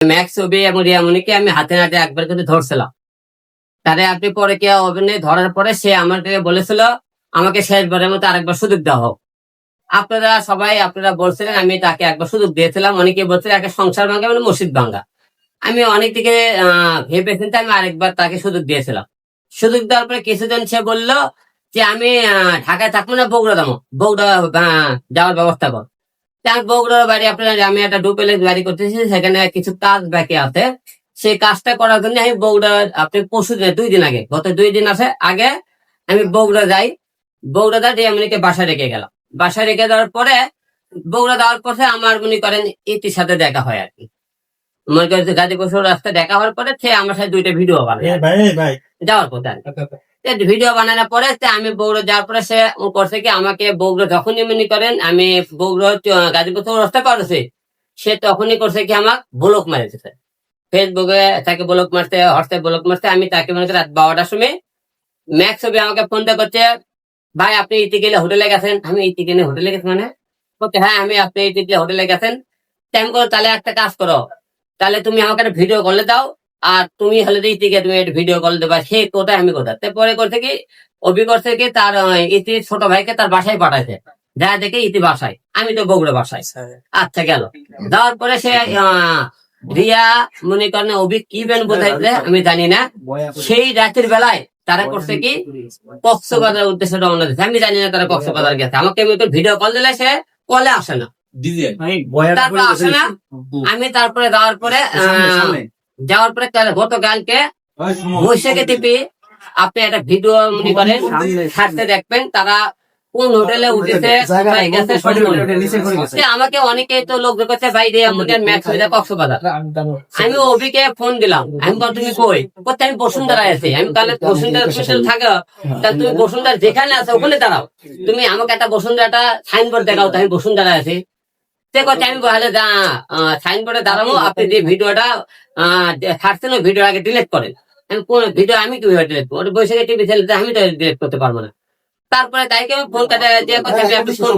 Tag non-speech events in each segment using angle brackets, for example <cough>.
Max ছবি এবং রিয়ামণিকে আমি হাতে নাতে একবার করে ধরছিলাম। তারে আপনি পরে কে অভিনয় ধরার পরে সে আমাকে বলেছিল, আমাকে শেষবারের মতো আরেকবার সুযোগ দেওয়া হোক আপনারা সবাই আপনারা বলছিলেন, আমি তাকে একবার সুযোগ দিয়েছিলাম। অনেকে বলছিলেন একটা সংসার ভাঙ্গা মানে মসজিদ ভাঙ্গা। আমি অনেক দিকে ভেবে আমি আরেকবার তাকে সুযোগ দিয়েছিলাম। সুযোগ দেওয়ার পরে কিছুদিন সে বলল যে, আমি ঢাকায় থাকব না, বগুড়া দামো বগুড়া যাওয়ার ব্যবস্থা কর। তা আমি বগুড়ার বাড়ি আপনার আমি একটা ডুপেলে বাড়ি করতেছি সেখানে কিছু কাজ বাকি আছে। সেই কাজটা করার জন্য আমি বগুড়া আপনি পরশু দিনে দুই দিন আগে গত দুই দিন আছে আগে আমি বগুড়া যাই। বগুড়া দা রিয়ামণিকে বাসায় রেখে গেলাম। বাসায় রেখে দেওয়ার পরে বগুড়া দেওয়ার পরে আমার মনে করেন ইতির সাথে দেখা হয় আর কি। মনে করেন গাজীপুর রাস্তায় দেখা হওয়ার পরে সে আমার সাথে দুইটা ভিডিও বানায় যাওয়ার পথে আর কি। ভিডিও বানানোর পরে আমি বগুড়া যাওয়ার পরে সে করছে কি আমাকে বগুড়া যখনই মনে করেন, আমি বগুড়া গাজীপুর রাস্তা করেছি সে তখনই করছে কি আমার ব্লক মারেছে ফেসবুকে তাকে ব্লক মারতে হোয়াটসঅ্যাপ ব্লক মারতে আমি তাকে মনে রাত বারোটার সময়। ম্যাক্স ছবি আমাকে ফোন করছে, ভাই, আপনি ইতি গেলে হোটেলে গেছেন? আমি ইতি গেলে হোটেলে গেছি মানে? বলছে হ্যাঁ আমি আপনি ইতি গেলে হোটেলে গেছেন। টাইম করো তাহলে একটা কাজ করো। তাহলে তুমি আমাকে একটা ভিডিও কলে দাও। আর তুমি হলে ইতিকে তুমি একটা ভিডিও কল দেবা সে কোথায় আমি কোথায়? পরে করছে কি অভি করছে কি তার ইতি ছোট ভাইকে তার বাসায় পাঠাইছে। যা দেখে ইতি বাসায়। আমি তো বগুড়া বাসায়। আচ্ছা। গেল। যাওয়ার পরে সে আহ, রিয়া মনে করেন অভি কি বেন বোঝাইছে আমি জানি না। সেই রাতের বেলায় তারা করছে কি কক্সবাজার উদ্দেশ্যে রওনা দিচ্ছে আমি জানি না তারা কক্সবাজার গেছে। আমাকে আমি তো ভিডিও কল দিলে সে কলে আসে না। তারপর আসে না। আমি তারপরে যাওয়ার পরে আহ, যাওয়ার পরে কাল- গতকালকে বৈশাখে টিপি আপনি একটা ভিডিও মনে করেন ছাড়তে দেখবেন তারা কোন হোটেলে উঠেছে কোথায় গেছে সব আমাকে অনেকে তো লোক করছে ভাই রে আমাদের ম্যাক্স হয়ে যায় কক্সবাজার। আমি অভিকে ফোন দিলাম আমি বল তুমি কই? কোথায় আমি বসুন্ধরা আছি। আমি তাহলে বসুন্ধরা স্পেশাল থাকো। তা তুমি বসুন্ধরা যেখানে আছো ওখানে দাঁড়াও। তুমি আমাকে একটা বসুন্ধরা একটা সাইনবোর্ড দেখাও তো আমি বসুন্ধরা আছি। সে কথা আমি বলে সাইনবোর্ডে দাঁড়াবো আপনি যে ভিডিওটা ছাড়ছেন ভিডিও আগে ডিলিট করেন। আমি কোন ভিডিও আমি কীভাবে ডিলিট করব? বৈশাখে টিভি চ্যানেল আমি তো ডিলিট করতে পারব না। তারপরে তাইকে আমি ফোন কাটে যে কথা আপনি ফোন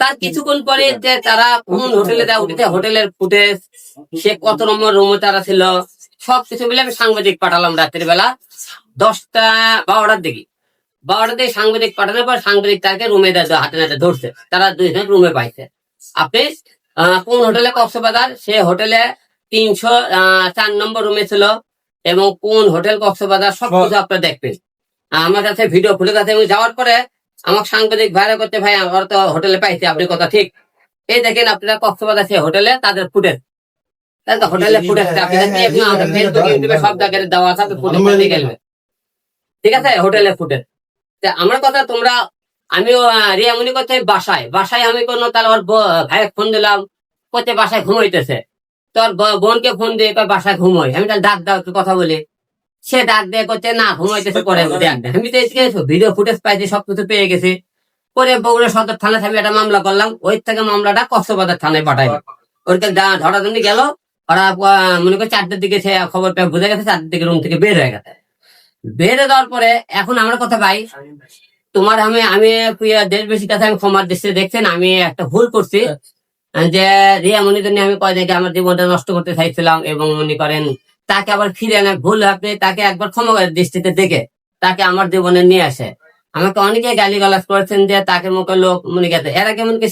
তার কিছুক্ষণ পরে যে তারা কোন হোটেলে যা উঠেছে হোটেলের ফুটেজ সে কত নম্বর রুমে তারা ছিল সব কিছু মিলে আমি সাংবাদিক পাঠালাম রাতের বেলা দশটা বারোটার দিকে। বারোটার দিকে সাংবাদিক পাঠানোর পর সাংবাদিক তাকে রুমে হাতে নাতে ধরছে। তারা দুইজন রুমে পাইছে। আপনি কোন হোটেলে কক্সবাজার? সে হোটেলে তিনশো চার নম্বর রুমে ছিল এবং কোন হোটেল কক্সবাজার সব কিছু আপনারা দেখবেন। আমার কাছে ভিডিও ফুটে কাছে আমি যাওয়ার পরে আমার সাংবাদিক ভাইরা করতে ভাই আমার তো হোটেলে পাইছি আপনি কথা ঠিক। এই দেখেন আপনারা কক্সবাজার সেই হোটেলে তাদের ফুটেজ। তো হোটেলে ফুটেজ আমাদের ফেসবুক ইউটিউবে সব জায়গায় দেওয়া আছে ঠিক আছে হোটেলে ফুটেজ। তা আমার কথা তোমরা আমিও আহ, রিয়ামণি করতে বাসায়। বাসায় আমি কোনো তাহলে ওর ভাই ফোন দিলাম। করতে বাসায় ঘুমাইতেছে তোর বোনকে ফোন দিয়ে কয় বাসায় ঘুমোই আমি তাহলে ডাক দাও একটু কথা বলি। সে ডাক দিয়ে করতে না ঘুমাইতেছে পরে <laughs> আমি আমি তো ভিডিও ফুটেজ পাইছি সবকিছু পেয়ে গেছি। পরে বগুড়া সদর থানায় আমি একটা মামলা করলাম। ওই থেকে মামলাটা কক্সবাজার থানায় পাঠাই ওইটা ধরার জন্য গেল। ওরা মনে করে চারটের দিকে সে খবর পেয়ে বুঝে গেছে চারটের দিকে রুম থেকে বের হয়ে গেছে। বের হয়ে যাওয়ার পরে এখন আমরা কথা ভাই? তোমার আমি আমি প্রিয় দেশবাসীর কাছে আমি ক্ষমার দৃষ্টি দেখছেন আমি একটা ভুল করছি। যে রিয়া মনির জন্য আমি কয় দেখে আমার জীবনটা নষ্ট করতে চাইছিলাম এবং মনে করেন তাকে আবার ফিরে আনে ভুল আপনি তাকে একবার ক্ষমা করার দৃষ্টিতে দেখে তাকে আমার জীবনে নিয়ে আসে। আমাকে অনেকে গালি গালাজ করেছেন যে তাকে মুখে লোক মনে গেছে এরা কেমন কি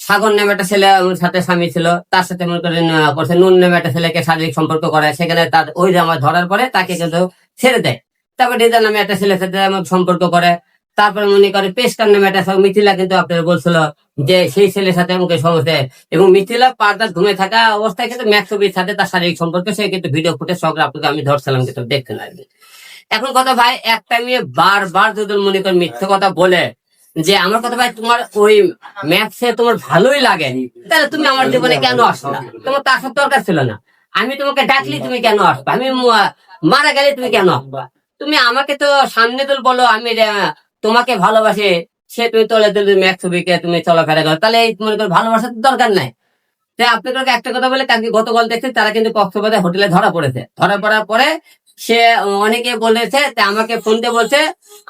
সাগর নামে একটা ছেলে সাথে স্বামী ছিল তার সাথে মনে আহ, করছে নুন নামে একটা ছেলেকে শারীরিক সম্পর্ক করে সেখানে তার ওই আমার ধরার পরে তাকে কিন্তু ছেড়ে দেয়। তারপর রেজা নামে একটা ছেলের সাথে সম্পর্ক করে তারপরে মনে করে পেশকার নামে একটা মিথিলা কিন্তু আপনার বলছিল যে সেই ছেলের সাথে আমাকে সমস্যা। এবং মিথিলা পার্দার ঘুমে থাকা অবস্থায় কিন্তু ম্যাক্সবির সাথে তার শারীরিক সম্পর্ক, সে কিন্তু ভিডিও ফুটে সব আপনাকে আমি ধরছিলাম কিন্তু দেখতে লাগবে এখন কথা ভাই একটা মেয়ে বারবার যদি মনে করে মিথ্যে কথা বলে যে, আমার কথা ভাই, তোমার ওই ম্যাথসে তোমার ভালোই লাগে তাহলে তুমি আমার জীবনে কেন আসলা? তোমার তো আসার দরকার ছিল না। আমি তোমাকে ডাকলি, তুমি কেন আসবা? আমি মারা গেলে তুমি কেন আসবা? তুমি আমাকে তো সামনে তো বলো, আমি তোমাকে ভালোবাসে সে তুমি তোলে তুলে ম্যাথ ছবিকে তুমি চলাফেরা করো। তাহলে এই মনে করো ভালোবাসার তো দরকার নাই। তাই আপনাদেরকে একটা কথা বলে কালকে গতকাল দেখছি তারা কিন্তু কক্সবাজার হোটেলে ধরা পড়েছে। ধরা পড়ার পরে সে অনেকে বলেছে তা আমাকে ফোন দিয়ে বলছে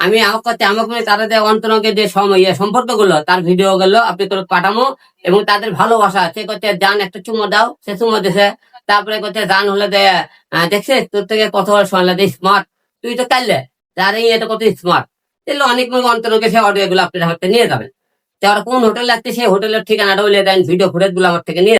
আমি আমাকে মানে তাদের যে অন্তরঙ্গের যে ইয়ে সম্পর্কগুলো তার ভিডিও গুলো আপনি তোর পাঠামো এবং তাদের ভালোবাসা সে করতে যান একটা চুমো দাও। সে চুমো দিছে। তারপরে করতে জান হলে যে আহ, দেখছিস? তোর থেকে কত বড় শোনালে স্মার্ট তুই তো কাইলে? আরে এটা কত স্মার্ট তাহলে অনেক অন্তরকে সে অডিও গুলো আপনার হাতে নিয়ে যাবেন। তো আর কোন হোটেল লাগছে সেই হোটেলের ঠিকানাটা বলে দেন ভিডিও ফুটেজগুলো আমার থেকে নিয়ে